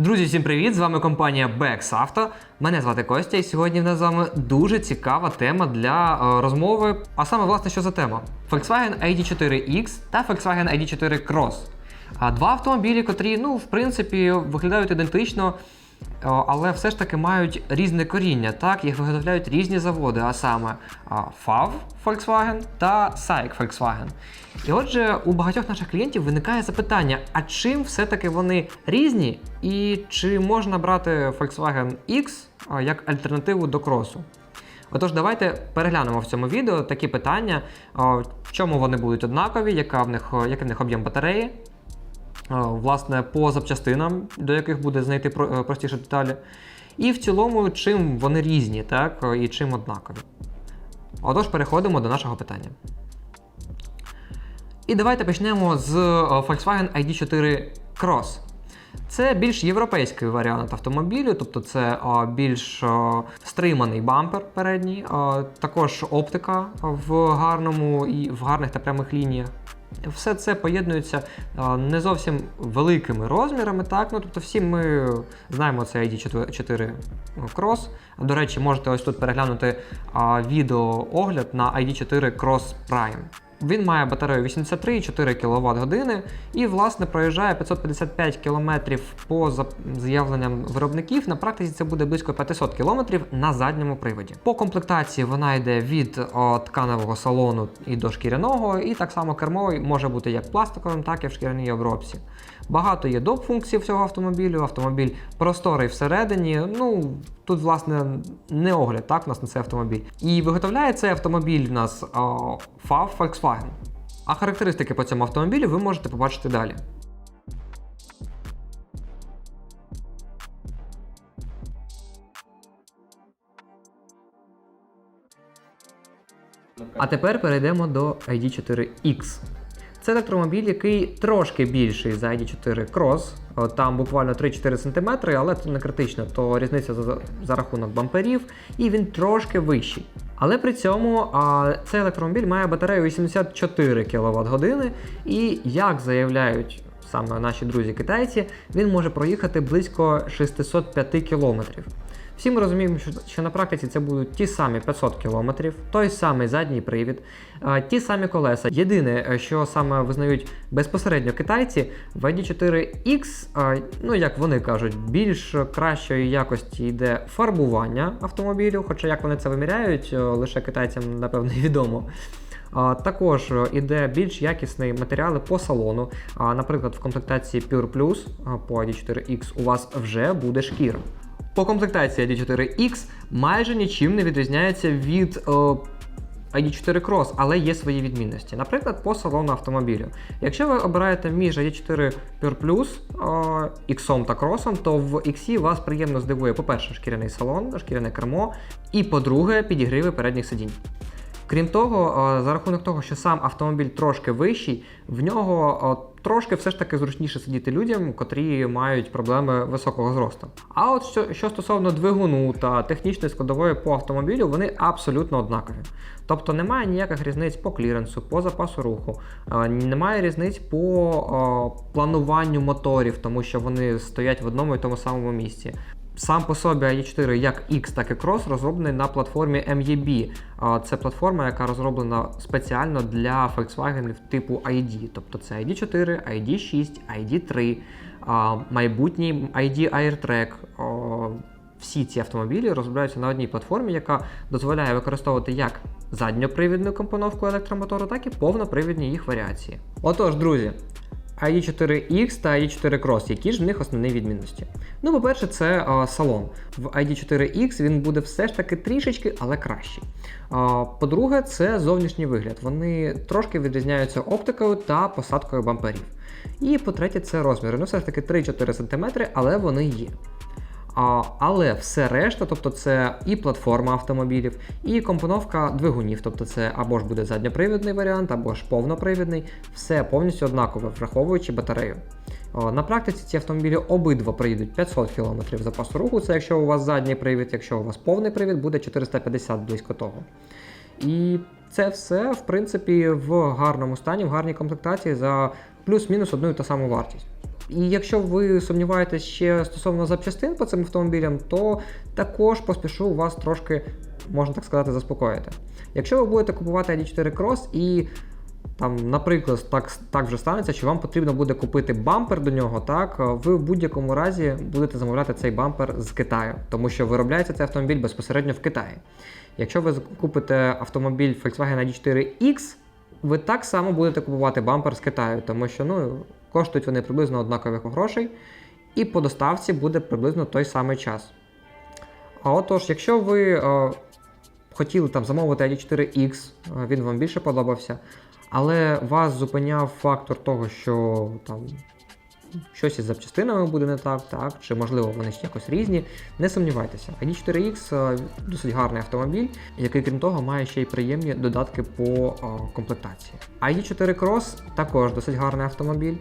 Друзі, всім привіт! З вами компанія Bex Auto. Мене звати Костя, і сьогодні в нас з вами дуже цікава тема для е, розмови. А саме, власне, що за тема? Volkswagen ID4X та Volkswagen ID4 Cross. Два автомобілі, котрі, ну, в принципі, виглядають ідентично, але все ж таки мають різне коріння. Так, їх виготовляють різні заводи, а саме FAV Volkswagen та SAIC Volkswagen. І отже, у багатьох наших клієнтів виникає запитання: а чим все-таки вони різні, і чи можна брати Volkswagen X як альтернативу до кросу? Отож, давайте переглянемо в цьому відео такі питання, в чому вони будуть однакові, яка в них, який в них об'єм батареї, власне, по запчастинам, до яких буде знайти е, простіше деталі, і в цілому, чим вони різні, так, і чим однакові. Отож, переходимо до нашого питання. І давайте почнемо з е, Volkswagen ID4 Cross. Це більш європейський варіант автомобілю, тобто це е, більш е, стриманий бампер передній, е, також оптика в гарному і в гарних та прямих лініях. Все це поєднується не зовсім великими розмірами, так? Ну, тобто всі ми знаємо це ID4 Cross. До речі, можете ось тут переглянути відео відеоогляд на ID4 Cross Prime. Він має батарею 83,4 кВт години і, власне, проїжджає 555 км по заявленням виробників. На практиці це буде близько 500 км на задньому приводі. По комплектації вона йде від тканевого салону і до шкіряного, і так само кермо може бути як пластиковим, так і в шкіряній обробці. Багато є доп функцій в цього автомобілю. Автомобіль просторий всередині. Ну тут, власне, не огляд, так, у нас на цей автомобіль. І виготовляє цей автомобіль в нас FAV Volkswagen. А характеристики по цьому автомобілю ви можете побачити далі. А тепер перейдемо до ID4X. Це електромобіль, який трошки більший за ID4 Cross. Там буквально 3-4 см, але це не критично, то різниця за, за рахунок бамперів, і він трошки вищий. Але при цьому а, цей електромобіль має батарею 84 кВт години, і як заявляють саме наші друзі-китайці, він може проїхати близько 605 кілометрів. Всі ми розуміємо, що, що на практиці це будуть ті самі 500 км, той самий задній привід, ті самі колеса. Єдине, е, що саме визнають безпосередньо китайці, в ID4X, ну як вони кажуть, більш кращої якості йде фарбування автомобілю, хоча як вони це виміряють, е, лише китайцям напевно відомо. Також іде більш якісні матеріали по салону. Наприклад, в комплектації Pure Plus по ID4X у вас вже буде шкіра. По комплектації ID4X майже нічим не відрізняється від е, ID4 Cross, але є свої відмінності. Наприклад, по салону автомобілю. Якщо ви обираєте між ID4 Pure Plus, е, X та Cross, то в X вас приємно здивує, по-перше, шкіряний салон, шкіряне кермо, і по-друге, підігриви передніх сидінь. Крім того, е, за рахунок того, що сам автомобіль трошки вищий, в нього е, трошки все ж таки зручніше сидіти людям, котрі мають проблеми високого зросту. А от що, що стосовно двигуну та технічної складової по автомобілю, вони абсолютно однакові. Тобто немає ніяких різниць по кліренсу, по запасу руху, е, немає різниць по о, плануванню моторів, тому що вони стоять в одному і тому самому місці. Сам по собі i4 як X, так і Cross розроблений на платформі MEB. Це платформа, яка розроблена спеціально для Volkswagen типу ID. Тобто це ID4, ID6, ID3, майбутній ID AirTrack. Всі ці автомобілі розробляються на одній платформі, яка дозволяє використовувати як задньопривідну компоновку електромотору, так і повнопривідні їх варіації. Отож, друзі, ID4X та ID4 Cross, які ж в них основні відмінності? Ну, по-перше, це а, салон. В ID4X він буде все ж таки трішечки, але кращий. По-друге, це зовнішній вигляд. Вони трошки відрізняються оптикою та посадкою бамперів. І по-третє, це розміри. Ну, все ж таки 3-4 см, але вони є. Але все решта, тобто це і платформа автомобілів, і компоновка двигунів, тобто це або ж буде задньопривідний варіант, або ж повнопривідний, все повністю однакове, враховуючи батарею. На практиці ці автомобілі обидва проїдуть 500 км запасу руху, це якщо у вас задній привід, якщо у вас повний привід, буде 450 близько того. І це все, в принципі, в гарному стані, в гарній комплектації за плюс-мінус одну і ту саму вартість. І якщо ви сумніваєтесь ще стосовно запчастин по цим автомобілям, то також поспішу вас трошки, можна так сказати, заспокоїти. Якщо ви будете купувати ID4 Cross і там, наприклад, так, так вже станеться, що вам потрібно буде купити бампер до нього, так ви в будь-якому разі будете замовляти цей бампер з Китаю, тому що виробляється цей автомобіль безпосередньо в Китаї. Якщо ви купите автомобіль Volkswagen ID4X, ви так само будете купувати бампер з Китаю, тому що ну, коштують вони приблизно однакових грошей, і по доставці буде приблизно той самий час. А отож, якщо ви е, хотіли там замовити ID4X, е, він вам більше подобався, але вас зупиняв фактор того, що там щось із запчастинами буде не так, так, чи можливо вони ж якось різні. Не сумнівайтеся. ID4X е, досить гарний автомобіль, який, крім того, має ще й приємні додатки по е, комплектації. ID4 Cross також досить гарний автомобіль.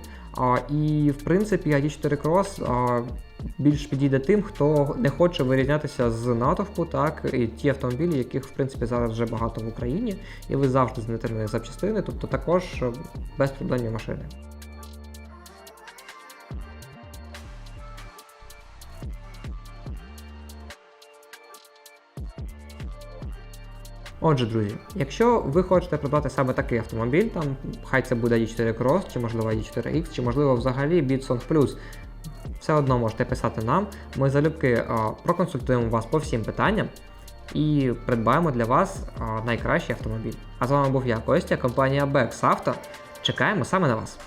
І в принципі ID4 Cross більш підійде тим, хто не хоче вирізнятися з натовпу, так і ті автомобілі, яких в принципі зараз вже багато в Україні, і ви завжди знайдете запчастини, тобто також без проблемні машини. Отже, друзі, якщо ви хочете придбати саме такий автомобіль, там хай це буде i4 Cross, чи можливо i4X, чи можливо взагалі Bitson Plus, все одно можете писати нам. Ми залюбки проконсультуємо вас по всім питанням і придбаємо для вас найкращий автомобіль. А з вами був я, Костя, компанія Bex Auto. Чекаємо саме на вас.